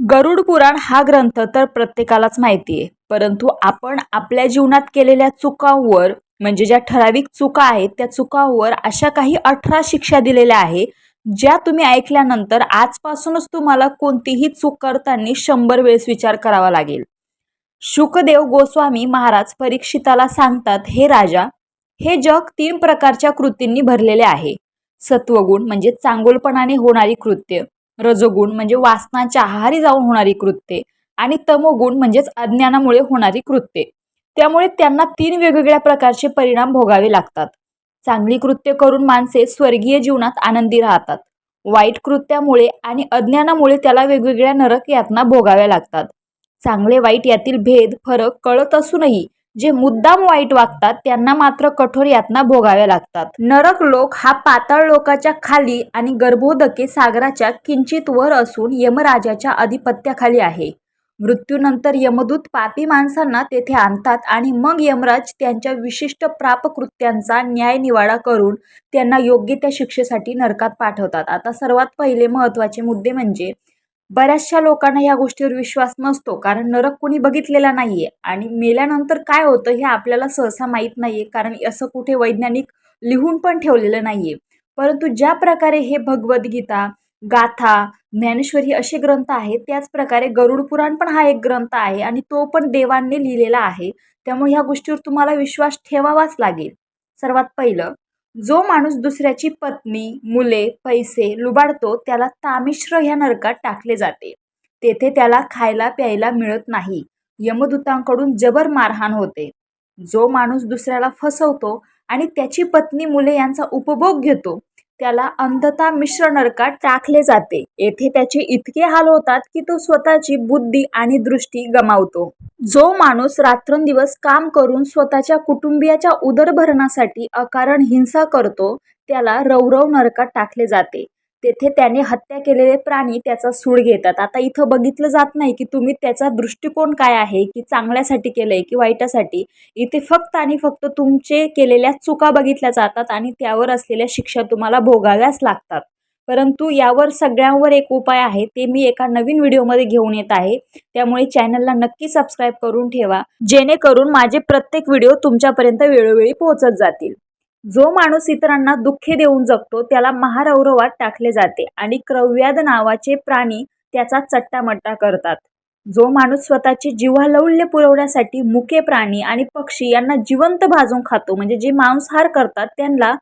गरुड पुराण हा ग्रंथ तर प्रत्येकालाच माहिती आहे. परंतु आपण आपल्या जीवनात केलेल्या चुकांवर म्हणजे ज्या ठराविक चुका आहेत त्या चुकांवर अशा काही अठरा शिक्षा दिलेल्या आहे ज्या तुम्ही ऐकल्यानंतर आजपासूनच तुम्हाला कोणतीही चूक करताना शंभर वेळेस विचार करावा लागेल. शुकदेव गोस्वामी महाराज परीक्षिताला सांगतात हे राजा हे जग तीन प्रकारच्या कृतींनी भरलेले आहे. सत्वगुण म्हणजे चांगुलपणाने होणारी कृत्य. रजोगुण म्हणजे वासनाच्या आहारी जाऊन होणारी कृत्ये आणि तमोगुण म्हणजेच अज्ञानामुळे होणारी कृत्ये. त्यामुळे त्यांना तीन वेगवेगळ्या प्रकारचे परिणाम भोगावे लागतात. चांगली कृत्य करून माणसे स्वर्गीय जीवनात आनंदी राहतात. वाईट कृत्यामुळे आणि अज्ञानामुळे त्याला वेगवेगळ्या नरक यातना भोगाव्या लागतात. चांगले वाईट यातील भेद फरक कळत असूनही जे मुद्दाम वाईट वागतात त्यांना मात्र कठोर यातना भोगाव्या लागतात. नरक लोक हा पाताळ लोकाच्या खाली आणि गर्भोदके सागराच्या किंचित वर असून यमराजाच्या अधिपत्याखाली आहे. मृत्यूनंतर यमदूत पापी माणसांना तेथे आणतात आणि मग यमराज त्यांच्या विशिष्ट प्रापकृत्यांचा न्यायनिवाडा करून त्यांना योग्य त्या शिक्षेसाठी नरकात पाठवतात. आता सर्वात पहिले महत्त्वाचे मुद्दे म्हणजे बऱ्याचशा लोकांना या गोष्टीवर विश्वास नसतो कारण नरक कोणी बघितलेला नाही आहे आणि मेल्यानंतर काय होतं हे आपल्याला सहसा माहीत नाही आहे कारण असं कुठे वैज्ञानिक लिहून पण ठेवलेलं नाही आहे परंतु ज्या प्रकारे हे भगवद्गीता गाथा ज्ञानेश्वरी असे ग्रंथ आहेत त्याच प्रकारे गरुड पुराण पण हा एक ग्रंथ आहे आणि तो पण देवांनी लिहिलेला आहे. त्यामुळे ह्या गोष्टीवर तुम्हाला विश्वास ठेवावाच लागेल. सर्वात पहिलं जो माणूस दुसऱ्याची पत्नी मुले पैसे लुबाडतो त्याला तामिश्र ह्या नरकात टाकले जाते. तेथे त्याला खायला प्यायला मिळत नाही. यमदूतांकडून जबर मारहाण होते. जो माणूस दुसऱ्याला फसवतो आणि त्याची पत्नी मुले यांचा उपभोग घेतो त्याला अंधता मिश्र नरकात टाकले जाते. येथे त्याचे इतके हाल होतात की तो स्वतःची बुद्धी आणि दृष्टी गमावतो. जो माणूस रात्रंदिवस काम करून स्वतःच्या कुटुंबियाच्या उदरभरणासाठी अकारण हिंसा करतो त्याला रौरव नरकात टाकले जाते. तेथे त्याने हत्या केलेले प्राणी त्याचा सूड घेतात. आता इथं बघितलं जात नाही की तुम्ही त्याचा दृष्टिकोन काय आहे की चांगल्यासाठी केलं आहे की वाईटासाठी. इथे फक्त आणि फक्त तुमचे केलेल्या चुका बघितल्या जातात आणि त्यावर असलेल्या शिक्षा तुम्हाला भोगाव्याच लागतात. परंतु यावर सगळ्यांवर एक उपाय आहे ते मी एका नवीन व्हिडिओमध्ये घेऊन येत आहे. त्यामुळे चॅनलला नक्की सबस्क्राईब करून ठेवा जेणेकरून माझे प्रत्येक व्हिडिओ तुमच्यापर्यंत वेळोवेळी पोहोचत जातील. जो माणूस इतरांना दुःखे देऊन जगतो त्याला महारौरवात टाकले जाते आणि क्रव्याद नावाचे प्राणी त्याचा चट्टामट्टा करतात. जो माणूस स्वतःची जिव्हालौल्य पुरवण्यासाठी मुके प्राणी आणि पक्षी यांना जिवंत भाजून खातो म्हणजे जे मांसाहार करतात त्यांना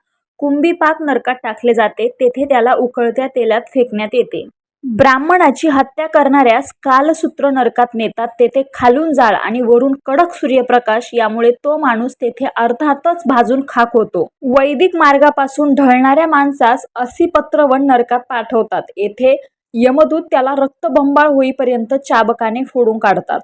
कुंभी पाक नरकात टाकले जाते तेथे त्याला उकळत्या तेलात फेकण्यात येते. ब्राह्मणाची हत्या करणाऱ्यास कालसूत्र नरकात नेतात तेथे खालून जाळ आणि वरून कडक सूर्यप्रकाश यामुळे तो माणूस तेथे अर्थातच भाजून खाक होतो. वैदिक मार्गापासून ढळणाऱ्या माणसास असिपत्रवन नरकात पाठवतात. येथे यमदूत त्याला रक्तबंबाळ होईपर्यंत चाबकाने फोडून काढतात.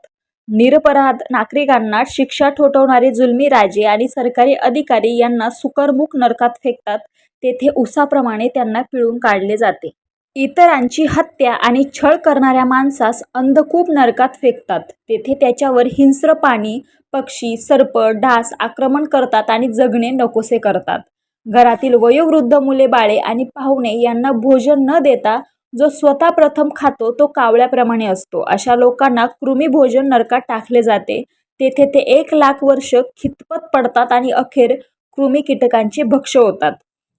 निरपराध नागरिकांना शिक्षा ठोठवणारे जुलमी राजे आणि सरकारी अधिकारी यांना सुकरमुख नरकात फेकतात. तेथे उसाप्रमाणे त्यांना पिळून काढले जाते. इतरांची हत्या आणि छळ करणाऱ्या माणसास अंधकूप नरकात फेकतात. तेथे त्याच्यावर हिंस्र पाणी पक्षी सर्प डास आक्रमण करतात आणि जगणे नकोसे करतात. घरातील वयोवृद्ध मुले बाळे आणि पाहुणे यांना भोजन न देता जो स्वतः प्रथम खातो तो कावळ्याप्रमाणे असतो. अशा लोकांना कृमी भोजन नरकात टाकले जाते. तेथे ते एक लाख वर्ष खितपत पडतात आणि अखेर कृमी कीटकांचे भक्ष होतात.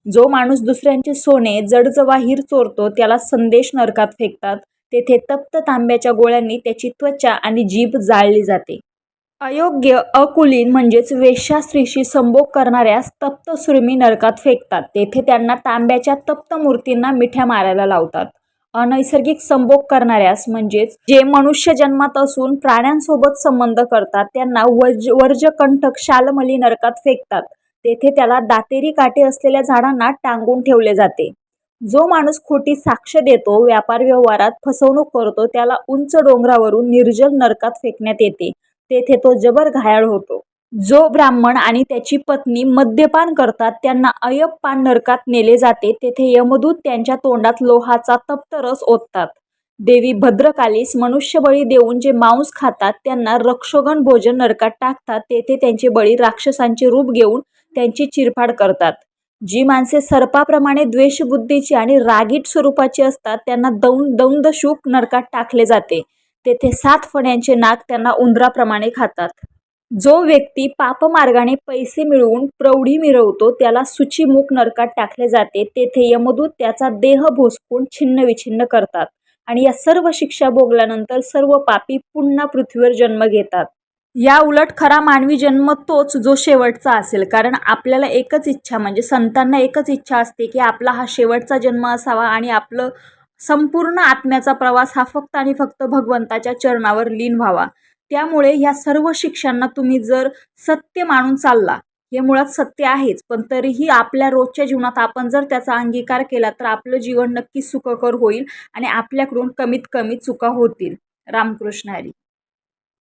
जो माणूस दुसऱ्यांचे सोने जडजवाहीर चोरतो त्याला संदेश नरकात फेकतात. तेथे तप्त तांब्याच्या गोळ्यांनी त्याची त्वचा आणि जीभ जाळली जाते. अयोग्य अकुलीन म्हणजेच वेश्या स्त्रीशी संभोग करणाऱ्यास तप्त सुरमी नरकात फेकतात. तेथे त्यांना तांब्याच्या तप्त मूर्तींना मिठ्या मारायला लावतात. अनैसर्गिक संभोग करणाऱ्यास म्हणजेच जे मनुष्य जन्मात असून प्राण्यांसोबत संबंध करतात त्यांना वर्ज वर्जकंठक शालमली नरकात फेकतात. तेथे त्याला दातेरी काटे असलेल्या झाडांना टांगून ठेवले जाते. जो माणूस खोटी साक्ष देतो व्यापार व्यवहारात फसवणूक करतो त्याला उंच डोंगरावरून निर्जल नरकात फेकण्यात येते. तेथे तो जबर घायाळ होतो. जो ब्राह्मण आणि त्याची पत्नी मद्यपान करतात त्यांना अयप्पान नरकात नेले जाते. तेथे यमदूत त्यांच्या तोंडात लोहाचा तप्त रस ओततात. देवी भद्रकालीस मनुष्यबळी देऊन जे मांस खातात त्यांना रक्षोगण भोजन नरकात टाकतात. तेथे त्यांचे बळी राक्षसांचे रूप घेऊन त्यांची चिरफाड करतात. जी माणसे सर्पाप्रमाणे द्वेषबुद्धीची आणि रागीट स्वरूपाची असतात त्यांना दौन दौंद शूक नरकात टाकले जाते. तेथे सात फण्यांचे नाक त्यांना उंदराप्रमाणे खातात. जो व्यक्ती पापमार्गाने पैसे मिळवून प्रौढी मिरवतो त्याला सुचिमुख नरकात टाकले जाते. तेथे यमदूत त्याचा देह भोसकून छिन्न विछिन्न करतात आणि या सर्व शिक्षा भोगल्यानंतर सर्व पापी पुन्हा पृथ्वीवर जन्म घेतात. या उलट खरा मानवी जन्म तोच जो शेवटचा असेल. कारण आपल्याला एकच इच्छा म्हणजे संतांना एकच इच्छा असते की आपला हा शेवटचा जन्म असावा आणि आपलं संपूर्ण आत्म्याचा प्रवास हा फक्त आणि फक्त भगवंताच्या चरणावर लीन व्हावा. त्यामुळे ह्या सर्व शिक्षांना तुम्ही जर सत्य मानून चालला हे मुळात सत्य आहेच पण तरीही आपल्या रोजच्या जीवनात आपण जर त्याचा अंगीकार केला तर आपलं जीवन नक्की सुखकर होईल आणि आपल्याकडून कमीत कमी चुका होतील. रामकृष्ण हरी.